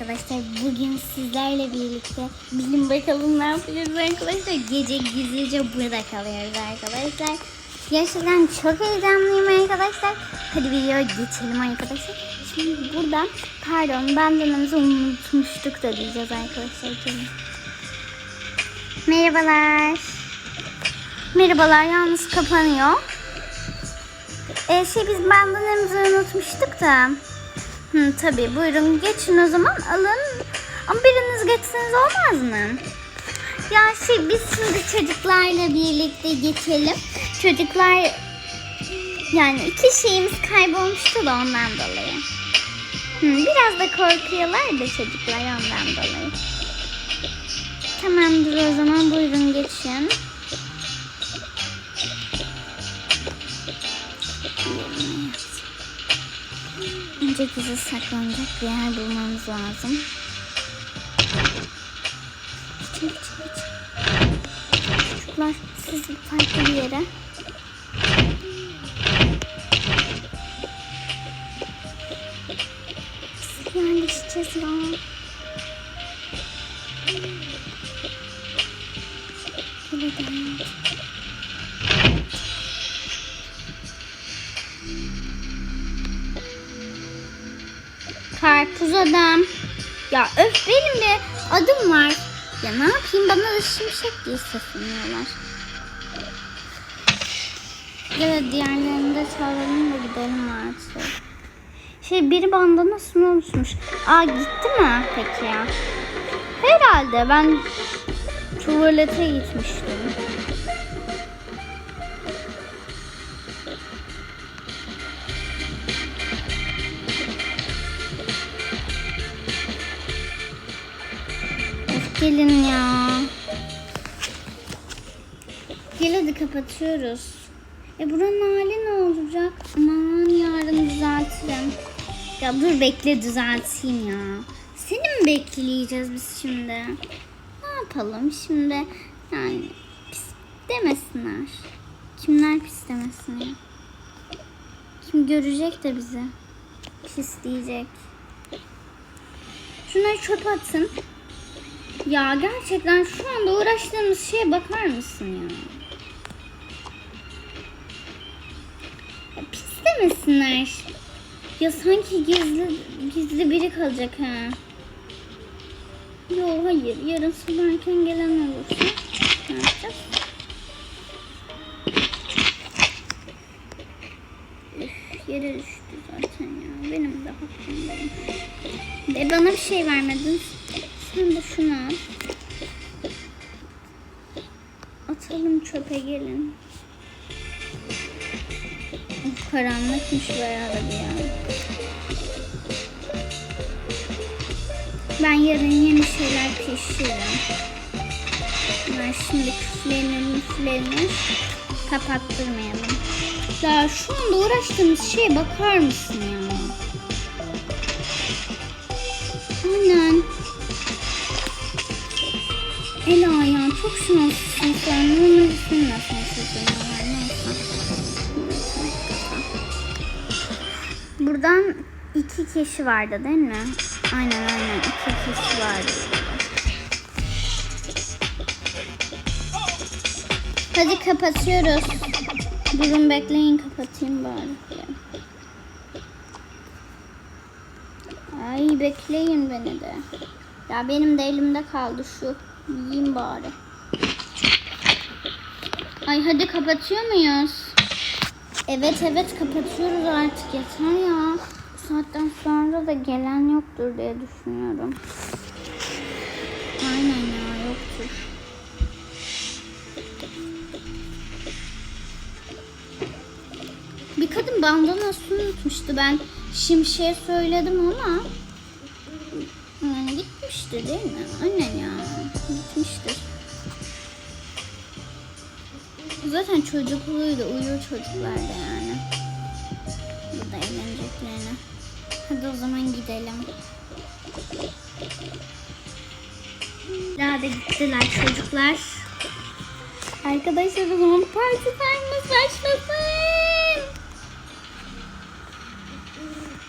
arkadaşlar. Bugün sizlerle birlikte bilin bakalım ne yapıyoruz arkadaşlar. Gece gizlice burada kalıyoruz arkadaşlar. Gerçekten çok heyecanlıyım arkadaşlar. Hadi videoya geçelim arkadaşlar. Şimdi burada pardon bandanamızı unutmuştuk da diyeceğiz arkadaşlar. Merhabalar. Merhabalar yalnız kapanıyor. Ee, şey biz bandanamızı unutmuştuk da. Hı, tabii buyurun geçin o zaman alın. Ama biriniz geçseniz olmaz mı? Ya şey biz şimdi çocuklarla birlikte geçelim. Çocuklar yani iki şeyimiz kaybolmuştu da ondan dolayı. Hı, biraz da korkuyorlar da çocuklar ondan dolayı. Tamamdır o zaman buyurun geçin. Önce bizi saklanacak bir yer bulmamız lazım. Geçin, geçin, geçin. Çocuklar siz farklı bir yere. Nasıl yerleşeceğiz ya? Böyle devam adam. Ya öf benim bir adım var. Ya ne yapayım bana da şimşek diye sesleniyorlar. Evet diğerlerini de çağıralım da gidelim artık. Şey biri bandanasını unutmuş. Aa gitti mi peki ya? Herhalde ben tuvalete gitmiştim. Gelin ya. Gel hadi kapatıyoruz. E buranın hali ne olacak? Aman yarın düzeltirim. Ya dur bekle düzelteyim ya. Seni mi bekleyeceğiz biz şimdi? Ne yapalım şimdi? Yani pis demesinler. Kimler pis demesin ya? Kim görecek de bizi? Pis diyecek. Şunları çöp atın. Ya gerçekten şu anda uğraştığımız şeye bakar mısın ya? ya pis demesinler. Ya sanki gizli gizli biri kalacak ha. Yo hayır yarın sabah erken gelen olursa ne yapacağız? Yere düştü zaten ya. Benim de hakkım benim. De bana bir şey vermedin. Karanlıkmış bayağı bir ya. Ben yarın yeni şeyler pişiririm. Ben şimdi küflerini müflerini kapattırmayalım. Ya şu anda uğraştığımız şeye bakar mısın ya? Aynen. Ela ya çok şanslısın sen. Normal isminle şanslısın. Buradan iki kişi vardı değil mi? Aynen aynen iki kişi vardı. Hadi kapatıyoruz. Durun bekleyin kapatayım bari. Ay bekleyin beni de. Ya benim de elimde kaldı şu. Yiyeyim bari. Ay hadi kapatıyor muyuz? Evet evet kapatıyoruz artık yeter ya. Saatten sonra da gelen yoktur diye düşünüyorum. Aynen ya yoktur. Bir kadın bandanasını unutmuştu. Ben şimşeye söyledim ama yani gitmiştir değil mi? Aynen ya gitmiştir. Zaten çocukluydu. Uyuyor çocuklar da yani. Burada eğleneceklerine. Hadi o zaman gidelim. Daha da gittiler çocuklar. Arkadaşlar o zaman parti time'ımız başlasın.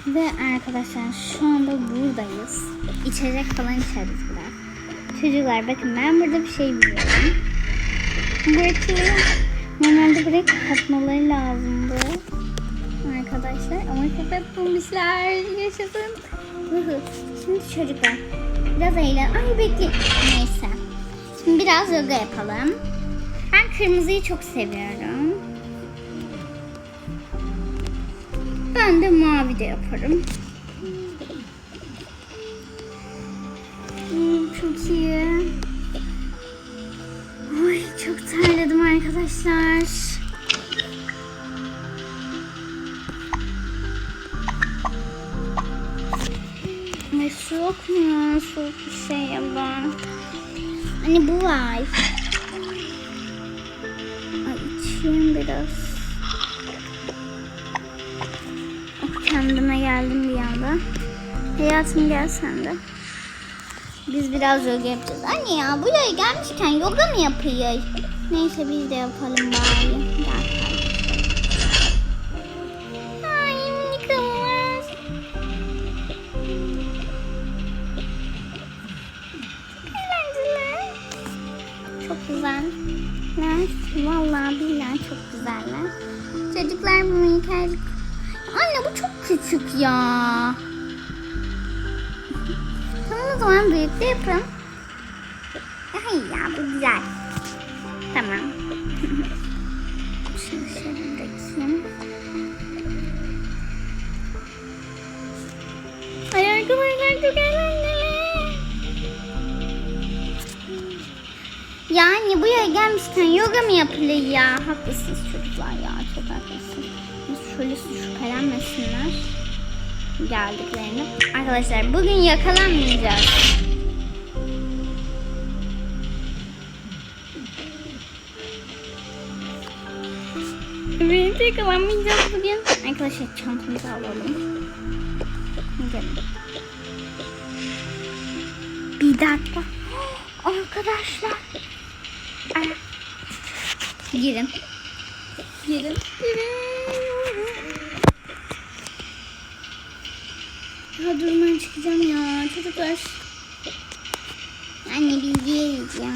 Ve arkadaşlar şu anda buradayız. İçecek falan içeriz biraz. Çocuklar bakın ben burada bir şey biliyorum. Bırakıyorum. Normalde buraya kapatmaları lazımdı. Arkadaşlar ama kapatmamışlar. Yaşasın. Şimdi çocuklar biraz eğlen. Ay bekle. Neyse. Şimdi biraz yoga yapalım. Ben kırmızıyı çok seviyorum. Ben de mavi de yaparım. Hmm, çok iyi. Oy çok terledim arkadaşlar. Su yok mu? Soğuk bir şey ya da. Hani bu var. Ay içeyim biraz. Oh, kendime geldim bir anda. Hayatım gel sen de. Biz biraz yoga yapacağız. Anne ya buraya gelmişken yoga mı yapıyor? Neyse biz de yapalım bari. Ay Nicholas. Eğlenceler. Çok güzel. Vallahi billahi çok güzeller. Çocuklar bu hikaye... Anne bu çok küçük ya. Tamam o zaman büyük de yapın. Ya bu güzel. Tamam. Şimdi şöyle bırakayım. Ay buraya gelmişken yoga mı yapılır ya? Haklısınız çocuklar ya çok haklısınız. Şöyle şüphelenmesinler geldiklerini. Arkadaşlar bugün yakalanmayacağız. Birlikte yakalanmayacağız bugün. Arkadaşlar çantamızı alalım. Gelin. Bir dakika. Arkadaşlar. Ay. Girin. Girin. Girin. Ya dur ben çıkacağım ya çocuklar. Anne bilgi yiyeceğim.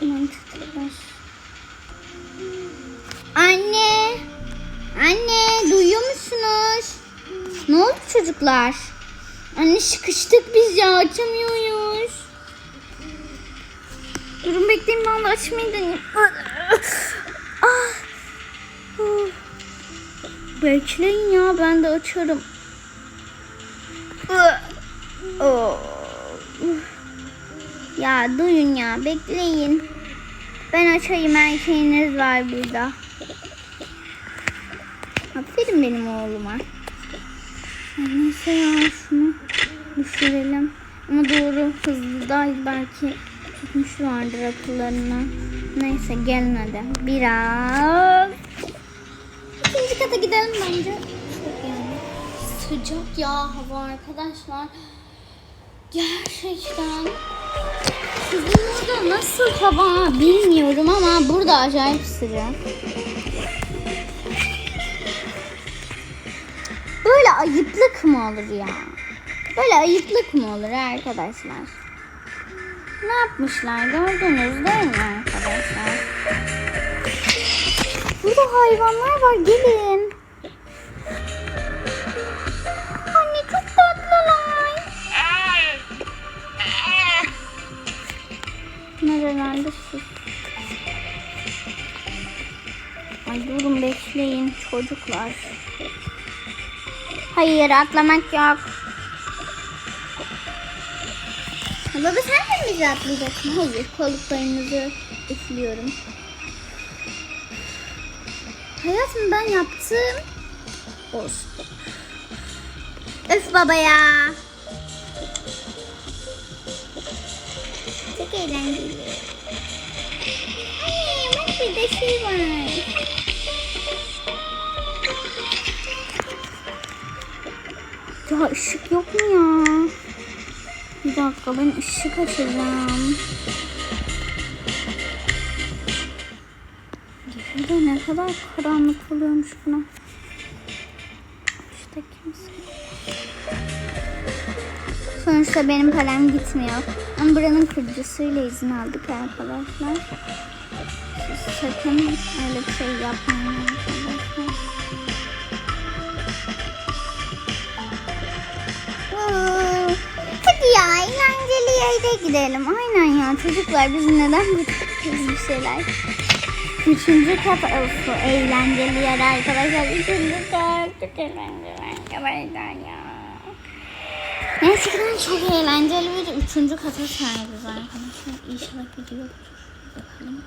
Tamam çocuklar. Anne duyuyor musunuz? Ne oldu çocuklar? Anne sıkıştık biz ya açamıyoruz. Durun bekleyin ben de açmayı deneyeyim. ah. Oh. Bekleyin ya ben de açarım. Oh. Ya duyun ya bekleyin. Ben açayım erkeğiniz var burada. Aferin benim oğluma. Neyse ya şunu düşürelim. Ama doğru hızlı da belki tutmuş vardır akıllarına. Neyse gelin hadi. Biraz İkinci kata gidelim bence. Çok yani. Sıcak ya hava arkadaşlar. Gerçekten. Sizin orada nasıl hava bilmiyorum ama burada acayip sıcak. Ayıplık mı olur ya? Böyle ayıplık mı olur arkadaşlar? Ne yapmışlar gördünüz değil mi arkadaşlar? Burada hayvanlar var gelin. Anne çok tatlılar. Nerelerde sus. Ay durun bekleyin çocuklar. Hayır atlamak yok. Baba sen de mi bizi atlayacaksın? Hayır koltuklarınızı üflüyorum. Hayatım ben yaptım. Olsun. Öf baba ya. Çok eğlenceli. Ay bak bir de şey var. Ya ışık yok mu ya? Bir dakika ben ışık açacağım. Burada ne kadar karanlık oluyormuş buna. Burada kimse Sonuçta benim param gitmiyor. Ama buranın kurucusuyla izin aldık arkadaşlar. Siz sakın öyle bir şey yapmayın Hadi ya eğlenceli yere gidelim. Aynen ya çocuklar biz neden biz bir şeyler. Üçüncü kat of, eğlenceli yer arkadaşlar. Üçüncü kat çok eğlenceli arkadaşlar ya. Gerçekten çok eğlenceli bir üçüncü kata sahibiz arkadaşlar. İnşallah gidiyor. Bakalım.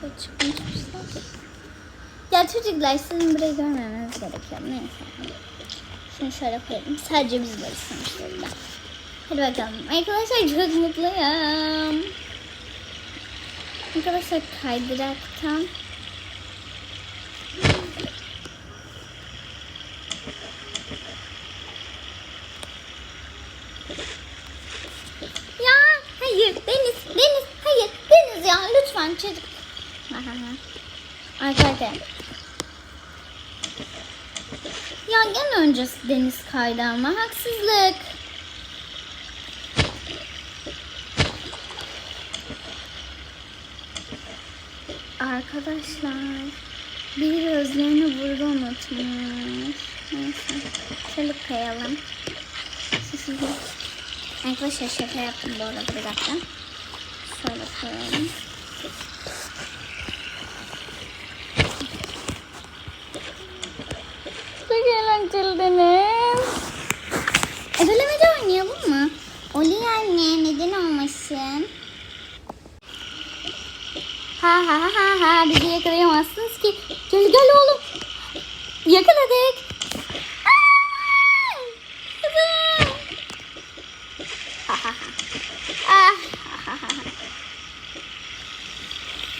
Kapıyı çıkmışlar. Ya çocuklar sizin burayı görmemeniz gerekiyor. Neyse. Şunu şöyle koyalım. Sadece biz varız sonuçta. burada. Hadi bakalım. Arkadaşlar çok mutluyum. Arkadaşlar kaydıraktan Ya hayır Deniz Deniz hayır Deniz ya lütfen çocuk. Arkadaşlar. Ya gene öncesi Deniz kaydı ama haksızlık. Arkadaşlar bir gözlerini burada unutmuş. Neyse. Şöyle kayalım. Arkadaşlar şaka yaptım bu arada bir dakika. Şöyle koyalım. Deniz. Ebelemece oynayalım mı? Oluyor anne neden olmasın? Ha ha ha ha bizi yakalayamazsınız ki. Gel gel oğlum. Yakaladık. Aa! Ha ha ha. Ah, ha ha ha.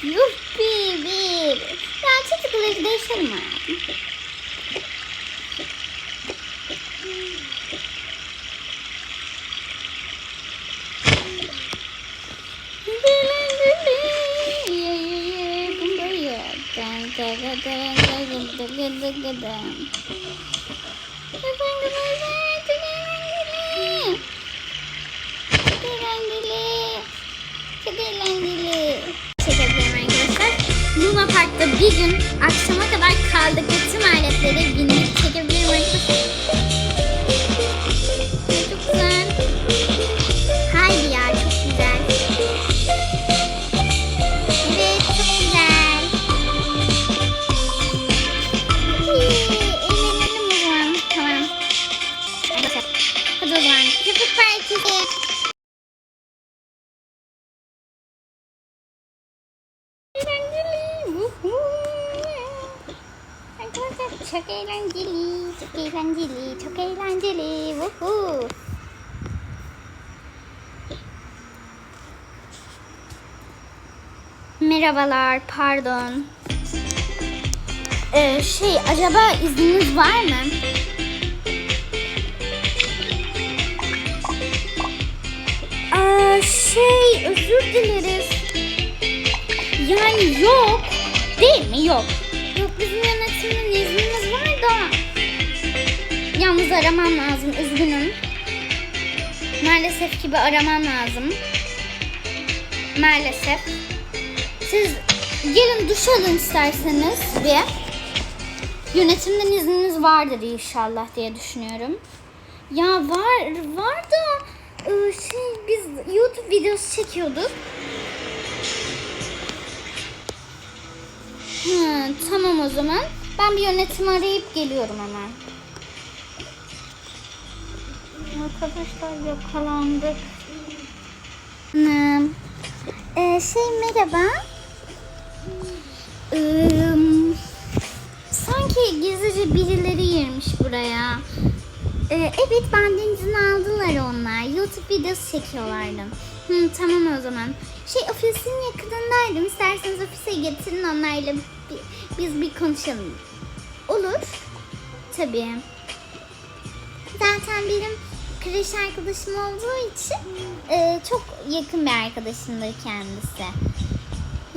Yuppi bir. Ya çocukları değişelim hayatım. Eğlenceli. Çekebilirim arkadaşlar. Luna Park'ta bir gün akşama kadar kaldık tüm aletleri bindik Merhabalar, pardon. Ee, şey, acaba izniniz var mı? Aa, şey, özür dileriz. Yani yok. Değil mi? Yok. Yok bizim yönetimden iznimiz var da. Yalnız aramam lazım. Üzgünüm. Maalesef ki bir aramam lazım. Maalesef. Siz gelin duş alın isterseniz bir. Yönetimden izniniz vardır inşallah diye düşünüyorum. Ya var var da e, şey biz YouTube videosu çekiyorduk. Hı, tamam o zaman. Ben bir yönetim arayıp geliyorum hemen. Arkadaşlar yakalandık. Hmm. Ee, şey merhaba. Ee, sanki gizlice birileri girmiş buraya. Ee, evet benden izin aldılar onlar. YouTube videosu çekiyorlardı. Hı, tamam o zaman. Şey ofisin yakınındaydım. İsterseniz ofise getirin onlarla bir- biz bir konuşalım. Olur. Tabii. Zaten benim kreş arkadaşım olduğu için e, çok yakın bir arkadaşımdır kendisi.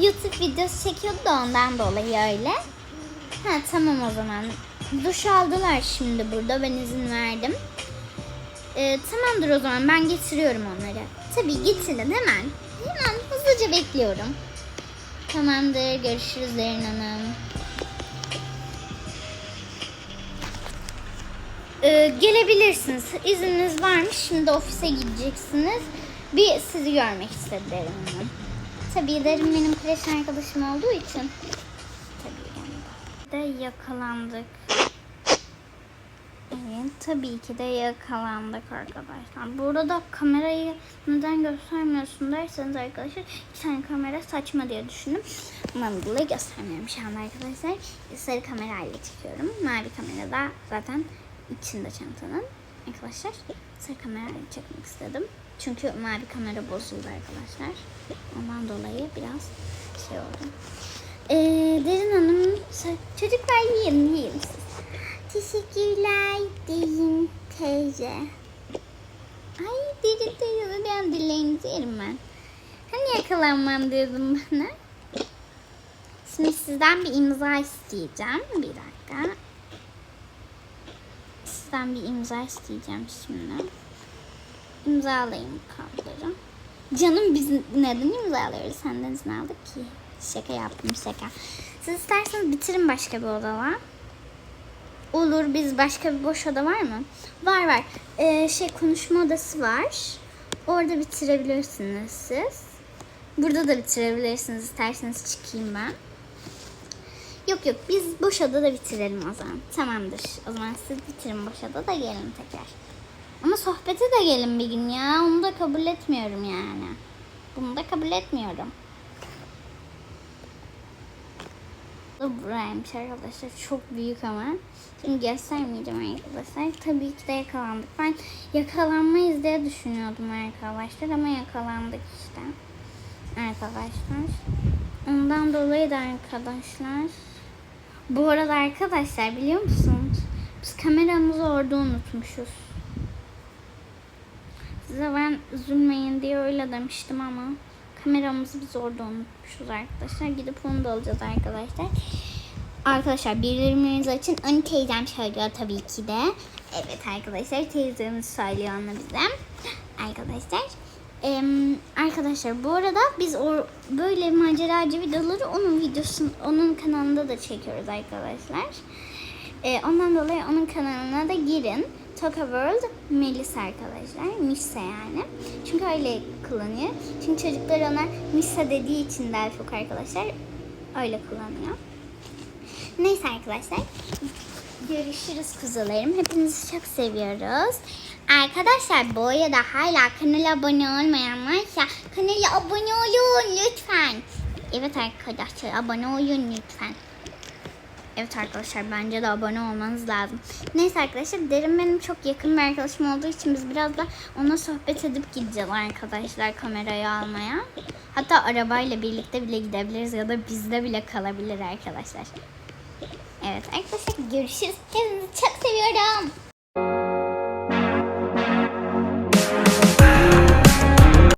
YouTube videosu çekiyordu da ondan dolayı öyle. Ha tamam o zaman. Duş aldılar şimdi burada. Ben izin verdim. Ee, tamamdır o zaman. Ben getiriyorum onları. Tabii getirin hemen. Hemen hızlıca bekliyorum. Tamamdır. Görüşürüz Derin Hanım. Ee, gelebilirsiniz. İzniniz varmış. Şimdi ofise gideceksiniz. Bir sizi görmek istedi Derin Hanım. Tabii Derin benim kreş arkadaşım olduğu için. Tabii. De yakalandık. Evet, tabii ki de yakalandık arkadaşlar. Burada kamerayı neden göstermiyorsun derseniz arkadaşlar bir tane kamera saçma diye düşündüm. Dolayı göstermiyorum şu an arkadaşlar. Sarı kamerayla çekiyorum. Mavi kamera da zaten içinde çantanın. Arkadaşlar sarı kamerayla çekmek istedim. Çünkü mavi kamera bozuldu arkadaşlar. Ondan dolayı biraz şey oldu. Ee, Derin Hanım, çocuklar yiyin, yiyin. Teşekkürler Derin teyze. Ay Derin teyze ben dileğinizi yerim ben. Hani yakalanmam diyordun bana? Şimdi sizden bir imza isteyeceğim. Bir dakika. Sizden bir imza isteyeceğim şimdi. İmzalayın kağıtları. Canım biz neden imzalıyoruz? Senden izin aldık ki. Şaka yaptım şaka. Siz isterseniz bitirin başka bir odada. Olur biz başka bir boş oda var mı? Var var. Ee, şey konuşma odası var. Orada bitirebilirsiniz siz. Burada da bitirebilirsiniz. İsterseniz çıkayım ben. Yok yok biz boş odada bitirelim o zaman. Tamamdır. O zaman siz bitirin boş odada gelin tekrar. Ama sohbete de gelin bir gün ya. Onu da kabul etmiyorum yani. Bunu da kabul etmiyorum. Bu Buraymış arkadaşlar. Çok büyük ama. Şimdi göstermeyeceğim arkadaşlar. Tabii ki de yakalandık. Ben yakalanmayız diye düşünüyordum arkadaşlar. Ama yakalandık işte. Arkadaşlar. Ondan dolayı da arkadaşlar. Bu arada arkadaşlar biliyor musunuz? Biz kameramızı orada unutmuşuz. Size ben üzülmeyin diye öyle demiştim ama kameramızı biz orada unutmuşuz arkadaşlar. Gidip onu da alacağız arkadaşlar. Arkadaşlar bildirimlerinizi açın. Onu teyzem söylüyor tabii ki de. Evet arkadaşlar teyzemiz söylüyor onu bize. Arkadaşlar. Ee, arkadaşlar bu arada biz o böyle maceracı videoları onun videosun onun kanalında da çekiyoruz arkadaşlar. Ee, ondan dolayı onun kanalına da girin. Toka World Melisa arkadaşlar. Misa yani. Çünkü öyle kullanıyor. Çünkü çocuklar ona Misa dediği için daha arkadaşlar öyle kullanıyor. Neyse arkadaşlar. Görüşürüz kuzularım. Hepinizi çok seviyoruz. Arkadaşlar bu arada hala kanala abone olmayan varsa kanala abone olun lütfen. Evet arkadaşlar abone olun lütfen. Evet arkadaşlar bence de abone olmanız lazım. Neyse arkadaşlar Derin benim çok yakın bir arkadaşım olduğu için biz biraz da ona sohbet edip gideceğiz arkadaşlar kamerayı almaya. Hatta arabayla birlikte bile gidebiliriz ya da bizde bile kalabilir arkadaşlar. Evet arkadaşlar görüşürüz. Hepinizi çok seviyorum.